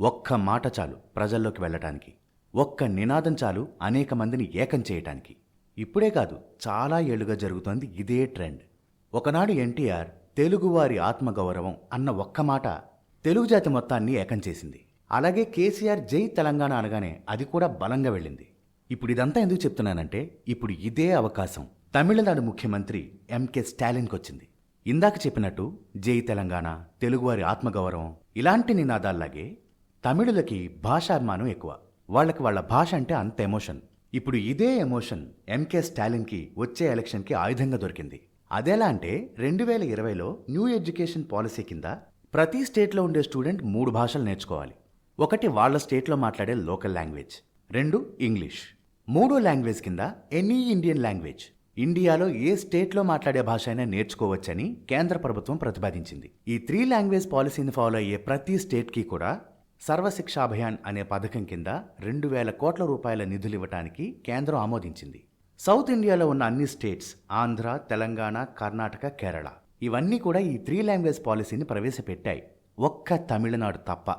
ఒక్క మాట చాలు ప్రజల్లోకి వెళ్ళటానికి. ఒక్క నినాదం చాలు అనేక మందిని ఏకం చేయటానికి. ఇప్పుడే కాదు చాలా ఏళ్ళుగా జరుగుతోంది ఇదే ట్రెండ్. ఒకనాడు ఎన్టీఆర్ తెలుగువారి ఆత్మగౌరవం అన్న ఒక్క మాట తెలుగు జాతి మొత్తాన్ని ఏకం చేసింది. అలాగే కేసీఆర్ జై తెలంగాణ అనగానే అది కూడా బలంగా వెళ్ళింది. ఇప్పుడు ఇదంతా ఎందుకు చెప్తున్నానంటే ఇప్పుడు ఇదే అవకాశం. తమిళనాడు ముఖ్యమంత్రి ఎంకే స్టాలిన్కి వచ్చింది. ఇందాక చెప్పినట్టు జై తెలంగాణ తెలుగువారి ఆత్మగౌరవం ఇలాంటి నినాదాల్లాగే తమిళులకి భాషాభిమానం ఎక్కువ. వాళ్ళకి వాళ్ళ భాష అంటే అంత ఎమోషన్ ఇప్పుడు ఇదే ఎమోషన్ ఎంకే స్టాలిన్కి వచ్చే ఎలక్షన్కి ఆయుధంగా దొరికింది. అదెలా అంటే రెండు వేల ఇరవైలో న్యూ ఎడ్యుకేషన్ పాలసీ కింద ప్రతి స్టేట్లో ఉండే స్టూడెంట్ మూడు భాషలు నేర్చుకోవాలి. ఒకటి వాళ్ళ స్టేట్లో మాట్లాడే లోకల్ లాంగ్వేజ్. రెండు ఇంగ్లీష్. మూడో లాంగ్వేజ్ కింద ఎనీ ఇండియన్ లాంగ్వేజ్. ఇండియాలో ఏ స్టేట్లో మాట్లాడే భాష అయినా నేర్చుకోవచ్చని కేంద్ర ప్రభుత్వం ప్రతిపాదించింది. ఈ త్రీ లాంగ్వేజ్ పాలసీని ఫాలో అయ్యే ప్రతి స్టేట్కి కూడా సర్వశిక్ష అభియాన్ అనే పథకం కింద రెండు వేల కోట్ల రూపాయల నిధులు ఇవ్వటానికి కేంద్రం ఆమోదించింది. సౌత్ ఇండియాలో ఉన్న అన్ని స్టేట్స్ ఆంధ్ర తెలంగాణ కర్ణాటక కేరళ ఇవన్నీ కూడా ఈ త్రీ లాంగ్వేజ్ పాలసీని ప్రవేశపెట్టాయి. ఒక్క తమిళనాడు తప్ప.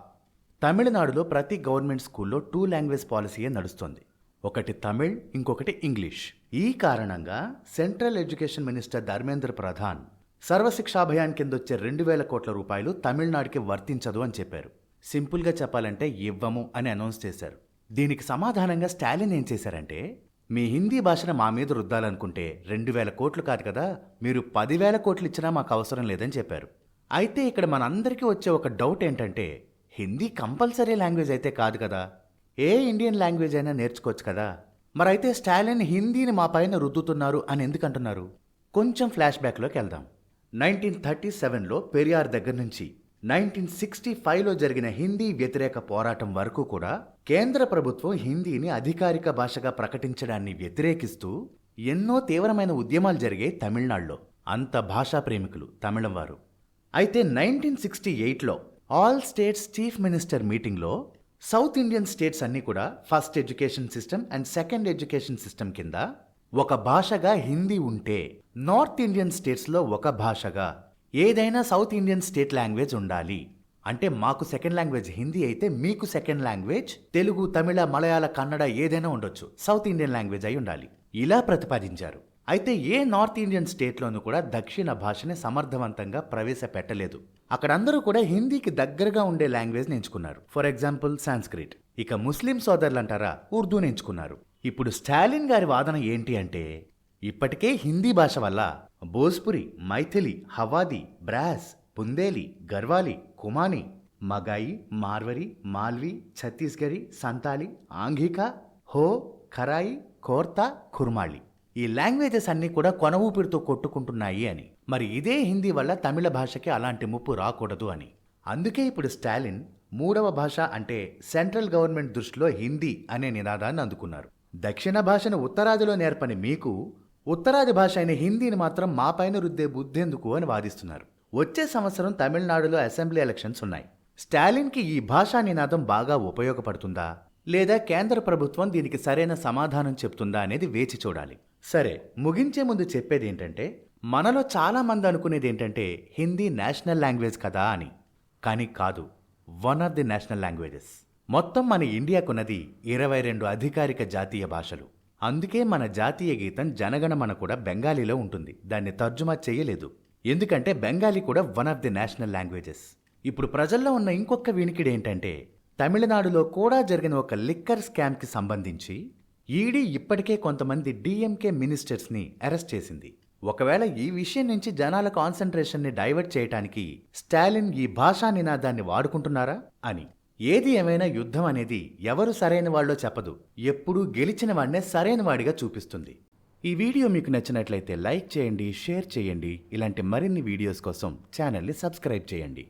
తమిళనాడులో ప్రతి గవర్నమెంట్ స్కూల్లో టూ లాంగ్వేజ్ పాలసీయే నడుస్తోంది. ఒకటి తమిళ్ ఇంకొకటి ఇంగ్లీష్. ఈ కారణంగా central education minister Dharmendra Pradhan Sarva Shiksha Abhiyan కింద వచ్చే రెండు వేల కోట్ల రూపాయలు తమిళనాడుకి వర్తించదు అని చెప్పారు. సింపుల్గా చెప్పాలంటే ఇవ్వము అని అనౌన్స్ చేశారు. దీనికి సమాధానంగా స్టాలిన్ ఏం చేశారంటే మీ హిందీ భాషను మా మీద రుద్దాలనుకుంటే రెండు వేల కోట్లు కాదు కదా మీరు పదివేల కోట్లు ఇచ్చినా మాకు అవసరం లేదని చెప్పారు. అయితే ఇక్కడ మనందరికీ వచ్చే ఒక డౌట్ ఏంటంటే హిందీ కంపల్సరీ లాంగ్వేజ్ అయితే కాదు కదా ఏ ఇండియన్ లాంగ్వేజ్ అయినా నేర్చుకోవచ్చు కదా. మరైతే స్టాలిన్ హిందీని మా పైన రుద్దుతున్నారు అని ఎందుకంటున్నారు? కొంచెం ఫ్లాష్ బ్యాక్లోకి వెళ్దాం. నైన్టీన్ థర్టీ సెవెన్లో పెరియార్ దగ్గర నుంచి నైన్టీన్ సిక్స్టీ ఫైవ్లో జరిగిన హిందీ వ్యతిరేక పోరాటం వరకు కూడా కేంద్ర ప్రభుత్వం హిందీని అధికారిక భాషగా ప్రకటించడాన్ని వ్యతిరేకిస్తూ ఎన్నో తీవ్రమైన ఉద్యమాలు జరిగాయి తమిళనాడులో. అంత భాషా ప్రేమికులు తమిళం వారు. అయితే నైన్టీన్ సిక్స్టీ ఎయిట్లో ఆల్ స్టేట్స్ చీఫ్ మినిస్టర్ మీటింగ్లో సౌత్ ఇండియన్ స్టేట్స్ అన్నీ కూడా first education system and second education system కింద ఒక భాషగా హిందీ ఉంటే నార్త్ ఇండియన్ స్టేట్స్లో ఒక భాషగా ఏదైనా సౌత్ ఇండియన్ స్టేట్ లాంగ్వేజ్ ఉండాలి. అంటే మాకు సెకండ్ లాంగ్వేజ్ హిందీ అయితే మీకు సెకండ్ లాంగ్వేజ్ తెలుగు తమిళ మలయాళ కన్నడ ఏదైనా ఉండొచ్చు. సౌత్ ఇండియన్ లాంగ్వేజ్ అయి ఉండాలి. ఇలా ప్రతిపాదించారు. అయితే ఏ నార్త్ ఇండియన్ స్టేట్లోనూ కూడా దక్షిణ భాషని సమర్థవంతంగా ప్రవేశపెట్టలేదు. అక్కడ అందరూ కూడా హిందీకి దగ్గరగా ఉండే లాంగ్వేజ్ని ఎంచుకున్నారు ఫర్ ఎగ్జాంపుల్ సాంస్క్రిట్. ఇక ముస్లిం సోదరులు అంటారా ఉర్దూని ఎంచుకున్నారు ఇప్పుడు స్టాలిన్ గారి వాదన ఏంటి అంటే ఇప్పటికే హిందీ భాష వల్ల భోజ్పురి మైథిలి హవాది బ్రాస్ బుందేలి గర్వాలి కుమాని మగాయి మార్వరి మాల్వి ఛత్తీస్గరి సంతాలి ఆంఘిక హో ఖరాయి కోర్తా కుర్మాళి. ఈ లాంగ్వేజెస్ అన్నీ కూడా కొన ఊపిరితో కొట్టుకుంటున్నాయి అని. మరి ఇదే హిందీ వల్ల తమిళ భాషకి అలాంటి ముప్పు రాకూడదు అని. అందుకే ఇప్పుడు స్టాలిన్ మూడవ భాష అంటే సెంట్రల్ గవర్నమెంట్ దృష్టిలో హిందీ అనే నినాదాన్ని అందుకున్నారు. దక్షిణ భాషను ఉత్తరాదిలో నేర్పని మీకు ఉత్తరాది భాష అయిన హిందీని మాత్రం మా పైన రుద్దే బుద్ధెందుకు అని వాదిస్తున్నారు. వచ్చే సంవత్సరం తమిళనాడులో అసెంబ్లీ ఎలక్షన్స్ ఉన్నాయి. స్టాలిన్కి ఈ భాషా నినాదం బాగా ఉపయోగపడుతుందా? లేదా కేంద్ర ప్రభుత్వం దీనికి సరైన సమాధానం చెప్తుందా అనేది వేచి చూడాలి. సరే ముగించే ముందు చెప్పేది ఏంటంటే మనలో చాలా మంది అనుకునేది ఏంటంటే హిందీ నేషనల్ లాంగ్వేజ్ కదా అని. కానీ కాదు one of the national languages. మొత్తం మన ఇండియాకున్నది ఇరవై రెండు అధికారిక జాతీయ భాషలు. అందుకే మన జాతీయ గీతం జనగణమన కూడా బెంగాలీలో ఉంటుంది. దాన్ని తర్జుమా చేయలేదు. ఎందుకంటే బెంగాలీ కూడా one of the national languages ఇప్పుడు ప్రజల్లో ఉన్న ఇంకొక వినికిడి ఏంటంటే తమిళనాడులో కూడా జరిగిన ఒక లిక్కర్ స్కామ్కి సంబంధించి ఈడీ ఇప్పటికే కొంతమంది డిఎంకే మినిస్టర్స్ని అరెస్ట్ చేసింది. ఒకవేళ ఈ విషయం నుంచి జనాల కాన్సన్ట్రేషన్ని డైవర్ట్ చేయటానికి స్టాలిన్ ఈ భాషా నినాదాన్ని వాడుకుంటున్నారా? అని. ఏది ఏమైనా యుద్ధం అనేది ఎవరు సరైన వాళ్ళో చెప్పదు. ఎప్పుడూ గెలిచిన వాడినే సరైన వాడిగా చూపిస్తుంది. ఈ వీడియో మీకు నచ్చినట్లయితే లైక్ చేయండి షేర్ చేయండి. ఇలాంటి మరిన్ని వీడియోస్ కోసం ఛానల్ని సబ్స్క్రైబ్ చేయండి.